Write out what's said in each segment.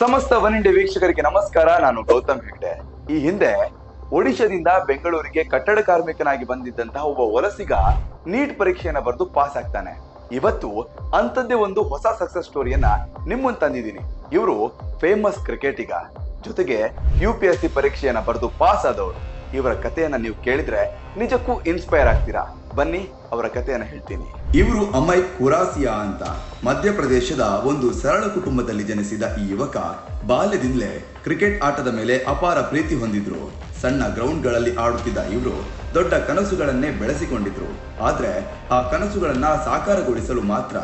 ಸಮಸ್ತ one India ವೀಕ್ಷಕರಿಗೆ ನಮಸ್ಕಾರ. ನಾನು ಗೌತಮ್ ಹೆಗ್ಡೆ. ಈ ಹಿಂದೆ ಒಡಿಶಾದಿಂದ ಬೆಂಗಳೂರಿಗೆ ಕಟ್ಟಡ ಕಾರ್ಮಿಕನಾಗಿ ಬಂದಿದ್ದಂತಹ ಒಬ್ಬ ವಲಸಿಗ ನೀಟ್ ಪರೀಕ್ಷೆಯನ್ನ ಬರೆದು ಪಾಸ್ ಆಗ್ತಾನೆ. ಇವತ್ತು ಅಂಥದ್ದೇ ಒಂದು ಹೊಸ ಸಕ್ಸಸ್ ಸ್ಟೋರಿಯನ್ನ ನಿಮ್ಮನ್ ತಂದಿದ್ದೀನಿ. ಇವರು ಫೇಮಸ್ ಕ್ರಿಕೆಟಿಗ ಜೊತೆಗೆ ಯು ಪಿ ಎಸ್ ಸಿ ಪರೀಕ್ಷೆಯನ್ನ ಬರೆದು ಪಾಸ್ ಆದವರು. ಇವರ ಕಥೆಯನ್ನ ನೀವು ಕೇಳಿದ್ರೆ ನಿಜಕ್ಕೂ ಇನ್ಸ್ಪೈರ್ ಆಗ್ತೀರಾ? ಬನ್ನಿ, ಅವರ ಕಥೆಯನ್ನ ಹೇಳ್ತೀನಿ. ಇವರು ಅಮೈ ಕುರಾಸಿಯಾ ಅಂತ ಮಧ್ಯಪ್ರದೇಶದ ಒಂದು ಸರಳ ಕುಟುಂಬದಲ್ಲಿ ಜನಿಸಿದ ಈ ಯುವಕ ಬಾಲ್ಯದಿಂದಲೇ ಕ್ರಿಕೆಟ್ ಆಟದ ಮೇಲೆ ಅಪಾರ ಪ್ರೀತಿ ಹೊಂದಿದ್ರು. ಸಣ್ಣ ಗ್ರೌಂಡ್ಗಳಲ್ಲಿ ಆಡುತ್ತಿದ್ದ ಇವರು ದೊಡ್ಡ ಕನಸುಗಳನ್ನೇ ಬೆಳೆಸಿಕೊಂಡಿದ್ರು. ಆದ್ರೆ ಆ ಕನಸುಗಳನ್ನ ಸಾಕಾರಗೊಳಿಸಲು ಮಾತ್ರ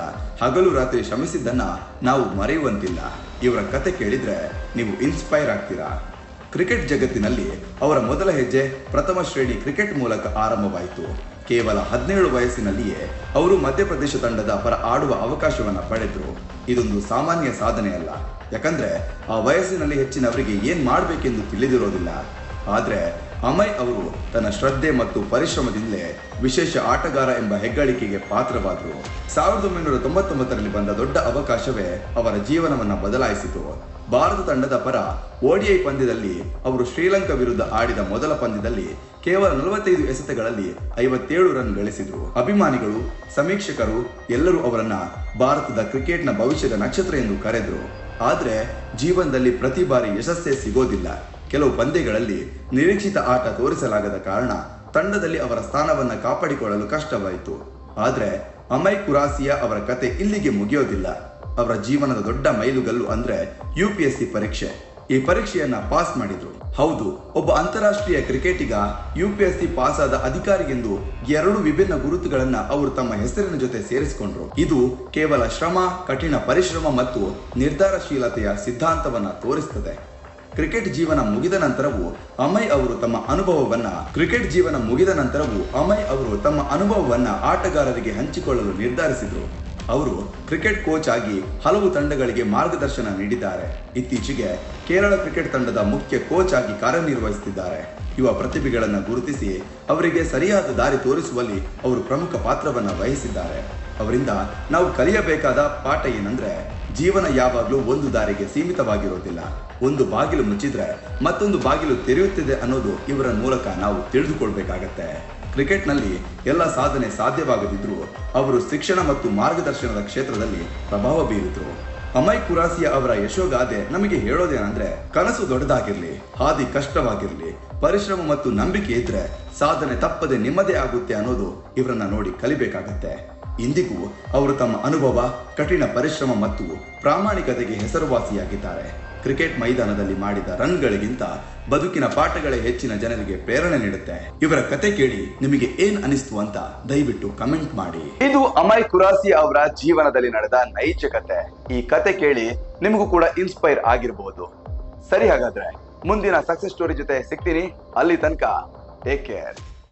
ಹಗಲು ರಾತ್ರಿ ಶ್ರಮಿಸಿದ್ದನ್ನ ನಾವು ಮರೆಯುವಂತಿಲ್ಲ. ಇವರ ಕತೆ ಕೇಳಿದ್ರೆ ನೀವು ಇನ್ಸ್ಪೈರ್ ಆಗ್ತೀರಾ? ಕ್ರಿಕೆಟ್ ಜಗತ್ತಿನಲ್ಲಿ ಅವರ ಮೊದಲ ಹೆಜ್ಜೆ ಪ್ರಥಮ ಶ್ರೇಣಿ ಕ್ರಿಕೆಟ್ ಮೂಲಕ ಆರಂಭವಾಯಿತು. ಕೇವಲ ಹದಿನೇಳು ವಯಸ್ಸಿನಲ್ಲಿಯೇ ಅವರು ಮಧ್ಯಪ್ರದೇಶ ತಂಡದ ಪರ ಆಡುವ ಅವಕಾಶವನ್ನು ಪಡೆದರು. ಇದೊಂದು ಸಾಮಾನ್ಯ ಸಾಧನೆ ಅಲ್ಲ. ಯಾಕಂದ್ರೆ ಆ ವಯಸ್ಸಿನಲ್ಲಿ ಹೆಚ್ಚಿನವರಿಗೆ ಏನ್ ಮಾಡಬೇಕೆಂದು ತಿಳಿದಿರೋದಿಲ್ಲ. ಆದ್ರೆ ಅಮಯ್ ಅವರು ತನ್ನ ಶ್ರದ್ಧೆ ಮತ್ತು ಪರಿಶ್ರಮದಿಂದಲೇ ವಿಶೇಷ ಆಟಗಾರ ಎಂಬ ಹೆಗ್ಗಳಿಕೆಗೆ ಪಾತ್ರವಾದರು. ಸಾವಿರದ ಒಂಬೈನೂರ ತೊಂಬತ್ತೊಂಬತ್ತರಲ್ಲಿ ಬಂದ ದೊಡ್ಡ ಅವಕಾಶವೇ ಅವರ ಜೀವನವನ್ನ ಬದಲಾಯಿಸಿತು. ಭಾರತ ತಂಡದ ಪರ ಓಡಿಐ ಪಂದ್ಯದಲ್ಲಿ ಅವರು ಶ್ರೀಲಂಕಾ ವಿರುದ್ಧ ಆಡಿದ ಮೊದಲ ಪಂದ್ಯದಲ್ಲಿ ಕೇವಲ ನಲವತ್ತೈದು ಎಸೆತಗಳಲ್ಲಿ ಐವತ್ತೇಳು ರನ್ ಗಳಿಸಿದ್ರು. ಅಭಿಮಾನಿಗಳು, ಸಮೀಕ್ಷಕರು ಎಲ್ಲರೂ ಅವರನ್ನ ಭಾರತದ ಕ್ರಿಕೆಟ್ನ ಭವಿಷ್ಯದ ನಕ್ಷತ್ರ ಎಂದು ಕರೆದ್ರು. ಆದ್ರೆ ಜೀವನದಲ್ಲಿ ಪ್ರತಿ ಬಾರಿ ಯಶಸ್ಸೇ ಸಿಗೋದಿಲ್ಲ. ಕೆಲವು ಪಂದ್ಯಗಳಲ್ಲಿ ನಿರೀಕ್ಷಿತ ಆಟ ತೋರಿಸಲಾಗದ ಕಾರಣ ತಂಡದಲ್ಲಿ ಅವರ ಸ್ಥಾನವನ್ನು ಕಾಪಾಡಿಕೊಳ್ಳಲು ಕಷ್ಟವಾಯಿತು. ಆದ್ರೆ ಅಮೈ ಕುರಾಸಿಯಾ ಅವರ ಕತೆ ಇಲ್ಲಿಗೆ ಮುಗಿಯೋದಿಲ್ಲ. ಅವರ ಜೀವನದ ದೊಡ್ಡ ಮೈಲುಗಲ್ಲು ಅಂದ್ರೆ ಯು ಸಿ ಪರೀಕ್ಷೆ. ಈ ಪರೀಕ್ಷೆಯನ್ನ ಪಾಸ್ ಮಾಡಿದ್ರು. ಹೌದು, ಒಬ್ಬ ಅಂತಾರಾಷ್ಟ್ರೀಯ ಕ್ರಿಕೆಟಿಗ U P S C pass ಆದ ಅಧಿಕಾರಿ ಎಂದು ಎರಡು ವಿಭಿನ್ನ ಗುರುತುಗಳನ್ನ ಅವರು ತಮ್ಮ ಹೆಸರಿನ ಜೊತೆ ಸೇರಿಸಿಕೊಂಡ್ರು. ಇದು ಕೇವಲ ಶ್ರಮ, ಕಠಿಣ ಪರಿಶ್ರಮ ಮತ್ತು ನಿರ್ಧಾರಶೀಲತೆಯ ಸಿದ್ಧಾಂತವನ್ನ ತೋರಿಸುತ್ತದೆ ಕ್ರಿಕೆಟ್ ಜೀವನ ಮುಗಿದ ನಂತರವೂ ಅಮಯ್ ಅವರು ತಮ್ಮ ಅನುಭವವನ್ನ ಕ್ರಿಕೆಟ್ ಜೀವನ ಮುಗಿದ ನಂತರವೂ ಅಮಯ್ ಅವರು ತಮ್ಮ ಅನುಭವವನ್ನ ಆಟಗಾರರಿಗೆ ಹಂಚಿಕೊಳ್ಳಲು ನಿರ್ಧರಿಸಿದ್ರು. ಅವರು ಕ್ರಿಕೆಟ್ ಕೋಚ್ ಆಗಿ ಹಲವು ತಂಡಗಳಿಗೆ ಮಾರ್ಗದರ್ಶನ ನೀಡಿದ್ದಾರೆ. ಇತ್ತೀಚೆಗೆ ಕೇರಳ ಕ್ರಿಕೆಟ್ ತಂಡದ ಮುಖ್ಯ ಕೋಚ್ ಆಗಿ ಕಾರ್ಯನಿರ್ವಹಿಸುತ್ತಿದ್ದಾರೆ. ಯುವ ಪ್ರತಿಭೆಗಳನ್ನು ಗುರುತಿಸಿ ಅವರಿಗೆ ಸರಿಯಾದ ದಾರಿ ತೋರಿಸುವಲ್ಲಿ ಅವರು ಪ್ರಮುಖ ಪಾತ್ರವನ್ನು ವಹಿಸಿದ್ದಾರೆ. ಅವರಿಂದ ನಾವು ಕಲಿಯಬೇಕಾದ ಪಾಠ ಏನಂದ್ರೆ ಜೀವನ ಯಾವಾಗಲೂ ಒಂದು ದಾರಿಗೆ ಸೀಮಿತವಾಗಿರೋದಿಲ್ಲ. ಒಂದು ಬಾಗಿಲು ಮುಚ್ಚಿದ್ರೆ ಮತ್ತೊಂದು ಬಾಗಿಲು ತೆರೆಯುತ್ತಿದೆ ಅನ್ನೋದು ಇವರ ಮೂಲಕ ನಾವು ತಿಳಿದುಕೊಳ್ಬೇಕಾಗತ್ತೆ. ಕ್ರಿಕೆಟ್ನಲ್ಲಿ ಎಲ್ಲ ಸಾಧನೆ ಸಾಧ್ಯವಾಗದಿದ್ರು ಅವರು ಶಿಕ್ಷಣ ಮತ್ತು ಮಾರ್ಗದರ್ಶನದ ಕ್ಷೇತ್ರದಲ್ಲಿ ಪ್ರಭಾವ ಬೀರಿದ್ರು. ಅಮಯ್ ಕುರಾಸಿಯ ಅವರ ಯಶೋಗಾದೆ ನಮಗೆ ಹೇಳೋದೇನಂದ್ರೆ, ಕನಸು ದೊಡ್ಡದಾಗಿರ್ಲಿ, ಹಾದಿ ಕಷ್ಟವಾಗಿರ್ಲಿ, ಪರಿಶ್ರಮ ಮತ್ತು ನಂಬಿಕೆ ಇದ್ರೆ ಸಾಧನೆ ತಪ್ಪದೆ ನಿಮ್ಮದೇ ಆಗುತ್ತೆ ಅನ್ನೋದು ಇವರನ್ನ ನೋಡಿ ಕಲಿಬೇಕಾಗತ್ತೆ. ಇಂದಿಗೂ ಅವರು ತಮ್ಮ ಅನುಭವ, ಕಠಿಣ ಪರಿಶ್ರಮ ಮತ್ತು ಪ್ರಾಮಾಣಿಕತೆಗೆ ಹೆಸರುವಾಸಿಯಾಗಿದ್ದಾರೆ. ಕ್ರಿಕೆಟ್ ಮೈದಾನದಲ್ಲಿ ಮಾಡಿದ ರನ್ಗಳಿಗಿಂತ ಬದುಕಿನ ಪಾಠಗಳೇ ಹೆಚ್ಚಿನ ಜನರಿಗೆ ಪ್ರೇರಣೆ ನೀಡುತ್ತೆ. ಇವರ ಕತೆ ಕೇಳಿ ನಿಮಗೆ ಏನ್ ಅನಿಸ್ತು ಅಂತ ದಯವಿಟ್ಟು ಕಮೆಂಟ್ ಮಾಡಿ. ಇದು ಅಮಯ್ ಕುರಾಸಿ ಅವರ ಜೀವನದಲ್ಲಿ ನಡೆದ ನೈಜ ಕತೆ. ಈ ಕತೆ ಕೇಳಿ ನಿಮಗೂ ಕೂಡ ಇನ್ಸ್ಪೈರ್ ಆಗಿರಬಹುದು ಸರಿ ಹಾಗಾದ್ರೆ, ಮುಂದಿನ ಸಕ್ಸಸ್ ಸ್ಟೋರಿ ಜೊತೆ ಸಿಗ್ತೀನಿ. ಅಲ್ಲಿ ತನಕ ಟೇಕ್ ಕೇರ್